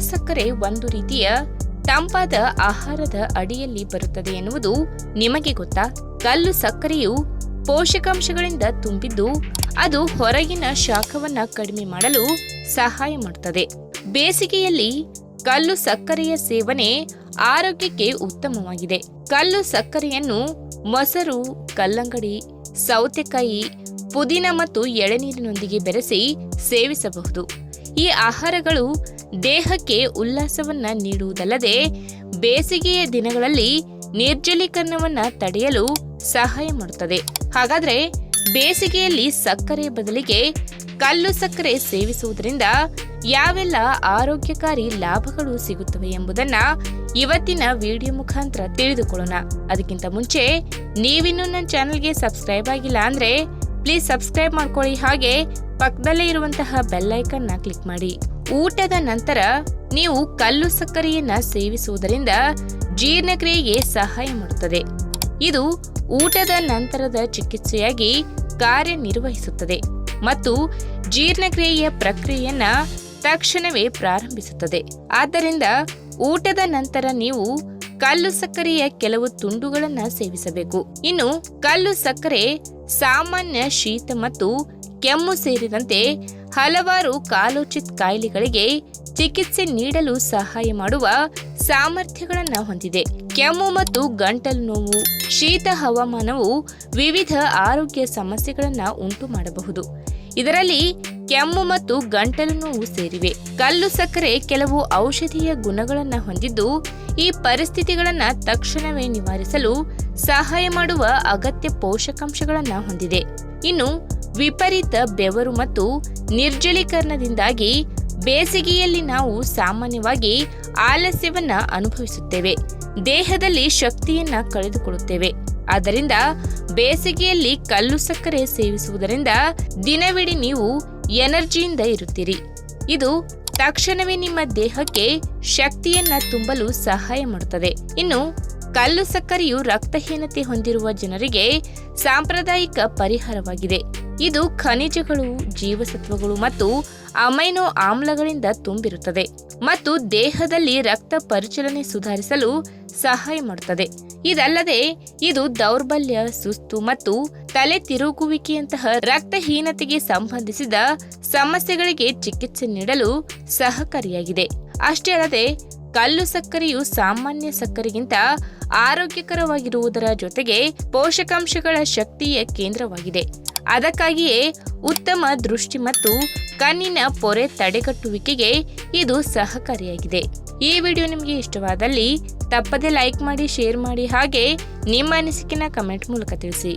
ಸಕ್ಕರೆ ಒಂದು ರೀತಿಯ ತಂಪಾದ ಆಹಾರದ ಅಡಿಯಲ್ಲಿ ಬರುತ್ತದೆ ಎನ್ನುವುದು ನಿಮಗೆ ಗೊತ್ತಾ? ಕಲ್ಲು ಸಕ್ಕರೆಯು ಪೋಷಕಾಂಶಗಳಿಂದ ತುಂಬಿದ್ದು ಅದು ಹೊರಗಿನ ಶಾಖವನ್ನು ಕಡಿಮೆ ಮಾಡಲು ಸಹಾಯ ಮಾಡುತ್ತದೆ ಬೇಸಿಗೆಯಲ್ಲಿ ಕಲ್ಲು ಸಕ್ಕರೆಯ ಸೇವನೆ ಆರೋಗ್ಯಕ್ಕೆ ಉತ್ತಮವಾಗಿದೆ. ಕಲ್ಲು ಸಕ್ಕರೆಯನ್ನು ಮೊಸರು, ಕಲ್ಲಂಗಡಿ, ಸೌತೆಕಾಯಿ, ಪುದೀನ ಮತ್ತು ಎಳೆನೀರಿನೊಂದಿಗೆ ಬೆರೆಸಿ ಸೇವಿಸಬಹುದು. ಈ ಆಹಾರಗಳು ದೇಹಕ್ಕೆ ಉಲ್ಲಾಸವನ್ನ ನೀಡುವುದಲ್ಲದೆ ಬೇಸಿಗೆಯ ದಿನಗಳಲ್ಲಿ ನಿರ್ಜಲೀಕರಣವನ್ನ ತಡೆಯಲು ಸಹಾಯ ಮಾಡುತ್ತದೆ. ಹಾಗಾದ್ರೆ ಬೇಸಿಗೆಯಲ್ಲಿ ಸಕ್ಕರೆ ಬದಲಿಗೆ ಕಲ್ಲು ಸಕ್ಕರೆ ಸೇವಿಸುವುದರಿಂದ ಯಾವೆಲ್ಲ ಆರೋಗ್ಯಕಾರಿ ಲಾಭಗಳು ಸಿಗುತ್ತವೆ ಎಂಬುದನ್ನ ಇವತ್ತಿನ ವಿಡಿಯೋ ಮುಖಾಂತರ ತಿಳಿದುಕೊಳ್ಳೋಣ. ಅದಕ್ಕಿಂತ ಮುಂಚೆ ನೀವಿನ್ನು ನನ್ನ ಚಾನೆಲ್ಗೆ ಸಬ್ಸ್ಕ್ರೈಬ್ ಆಗಿಲ್ಲ ಅಂದ್ರೆ ಪ್ಲೀಸ್ ಸಬ್ಸ್ಕ್ರೈಬ್ ಮಾಡ್ಕೊಳ್ಳಿ. ಹಾಗೆ ಪಕ್ಕದಲ್ಲೇ ಇರುವಂತಹ ಬೆಲ್ನ ಕ್ಲಿಕ್ ಮಾಡಿ. ಊಟದ ನಂತರ ನೀವು ಕಲ್ಲು ಸಕ್ಕರೆಯನ್ನ ಸೇವಿಸುವುದರಿಂದ ಜೀರ್ಣಕ್ರಿಯೆಗೆ ಸಹಾಯ ಮಾಡುತ್ತದೆ. ಇದು ಊಟದ ನಂತರದ ಚಿಕಿತ್ಸೆಯಾಗಿ ಕಾರ್ಯನಿರ್ವಹಿಸುತ್ತದೆ ಮತ್ತು ಜೀರ್ಣಕ್ರಿಯೆಯ ಪ್ರಕ್ರಿಯೆಯನ್ನ ತಕ್ಷಣವೇ ಪ್ರಾರಂಭಿಸುತ್ತದೆ. ಆದ್ದರಿಂದ ಊಟದ ನಂತರ ನೀವು ಕಲ್ಲು ಸಕ್ಕರೆಯ ಕೆಲವು ತುಂಡುಗಳನ್ನು ಸೇವಿಸಬೇಕು. ಇನ್ನು ಕಲ್ಲು ಸಕ್ಕರೆ ಸಾಮಾನ್ಯ ಶೀತ ಮತ್ತು ಕೆಮ್ಮು ಸೇರಿದಂತೆ ಹಲವಾರು ಕಾಲೋಚಿತ ಕಾಯಿಲೆಗಳಿಗೆ ಚಿಕಿತ್ಸೆ ನೀಡಲು ಸಹಾಯ ಮಾಡುವ ಸಾಮರ್ಥ್ಯಗಳನ್ನು ಹೊಂದಿದೆ. ಕೆಮ್ಮು ಮತ್ತು ಗಂಟಲು ನೋವು, ಶೀತ ಹವಾಮಾನವು ವಿವಿಧ ಆರೋಗ್ಯ ಸಮಸ್ಯೆಗಳನ್ನು ಉಂಟು ಮಾಡಬಹುದು. ಇದರಲ್ಲಿ ಕೆಮ್ಮು ಮತ್ತು ಗಂಟಲು ನೋವು ಸೇರಿವೆ. ಕಲ್ಲು ಸಕ್ಕರೆ ಕೆಲವು ಔಷಧೀಯ ಗುಣಗಳನ್ನು ಹೊಂದಿದ್ದು, ಈ ಪರಿಸ್ಥಿತಿಗಳನ್ನು ತಕ್ಷಣವೇ ನಿವಾರಿಸಲು ಸಹಾಯ ಮಾಡುವ ಅಗತ್ಯ ಪೋಷಕಾಂಶಗಳನ್ನು ಹೊಂದಿದೆ. ಇನ್ನು ವಿಪರೀತ ಬೆವರು ಮತ್ತು ನಿರ್ಜಲೀಕರಣದಿಂದಾಗಿ ಬೇಸಿಗೆಯಲ್ಲಿ ನಾವು ಸಾಮಾನ್ಯವಾಗಿ ಆಲಸ್ಯವನ್ನ ಅನುಭವಿಸುತ್ತೇವೆ. ದೇಹದಲ್ಲಿ ಶಕ್ತಿಯನ್ನ ಕಳೆದುಕೊಳ್ಳುತ್ತೇವೆ. ಆದ್ದರಿಂದ ಬೇಸಿಗೆಯಲ್ಲಿ ಕಲ್ಲು ಸಕ್ಕರೆ ಸೇವಿಸುವುದರಿಂದ ದಿನವಿಡೀ ನೀವು ಎನರ್ಜಿಯಿಂದ ಇರುತ್ತೀರಿ. ಇದು ತಕ್ಷಣವೇ ನಿಮ್ಮ ದೇಹಕ್ಕೆ ಶಕ್ತಿಯನ್ನ ತುಂಬಲು ಸಹಾಯ ಮಾಡುತ್ತದೆ. ಇನ್ನು ಕಲ್ಲು ಸಕ್ಕರೆಯು ರಕ್ತಹೀನತೆ ಹೊಂದಿರುವ ಜನರಿಗೆ ಸಾಂಪ್ರದಾಯಿಕ ಪರಿಹಾರವಾಗಿದೆ. ಇದು ಖನಿಜಗಳು, ಜೀವಸತ್ವಗಳು ಮತ್ತು ಅಮೈನೋ ಆಮ್ಲಗಳಿಂದ ತುಂಬಿರುತ್ತದೆ ಮತ್ತು ದೇಹದಲ್ಲಿ ರಕ್ತ ಪರಿಚಲನೆ ಸುಧಾರಿಸಲು ಸಹಾಯ ಮಾಡುತ್ತದೆ. ಇದಲ್ಲದೆ ಇದು ದೌರ್ಬಲ್ಯ, ಸುಸ್ತು ಮತ್ತು ತಲೆ ತಿರುಗುವಿಕೆಯಂತಹ ರಕ್ತಹೀನತೆಗೆ ಸಂಬಂಧಿಸಿದ ಸಮಸ್ಯೆಗಳಿಗೆ ಚಿಕಿತ್ಸೆ ನೀಡಲು ಸಹಕಾರಿಯಾಗಿದೆ. ಅಷ್ಟೇ ಅಲ್ಲದೆ, ಕಲ್ಲು ಸಕ್ಕರೆಯು ಸಾಮಾನ್ಯ ಸಕ್ಕರೆಗಿಂತ ಆರೋಗ್ಯಕರವಾಗಿರುವುದರ ಜೊತೆಗೆ ಪೋಷಕಾಂಶಗಳ ಶಕ್ತಿಯ ಕೇಂದ್ರವಾಗಿದೆ. ಅದಕ್ಕಾಗಿಯೇ ಉತ್ತಮ ದೃಷ್ಟಿ ಮತ್ತು ಕಣ್ಣಿನ ಪೊರೆ ತಡೆಗಟ್ಟುವಿಕೆಗೆ ಇದು ಸಹಕಾರಿಯಾಗಿದೆ. ಈ ವಿಡಿಯೋ ನಿಮಗೆ ಇಷ್ಟವಾದಲ್ಲಿ ತಪ್ಪದೆ ಲೈಕ್ ಮಾಡಿ, ಶೇರ್ ಮಾಡಿ ಹಾಗೆ ನಿಮ್ಮ ಅನಿಸಿಕೆನ ಕಮೆಂಟ್ ಮೂಲಕ ತಿಳಿಸಿ.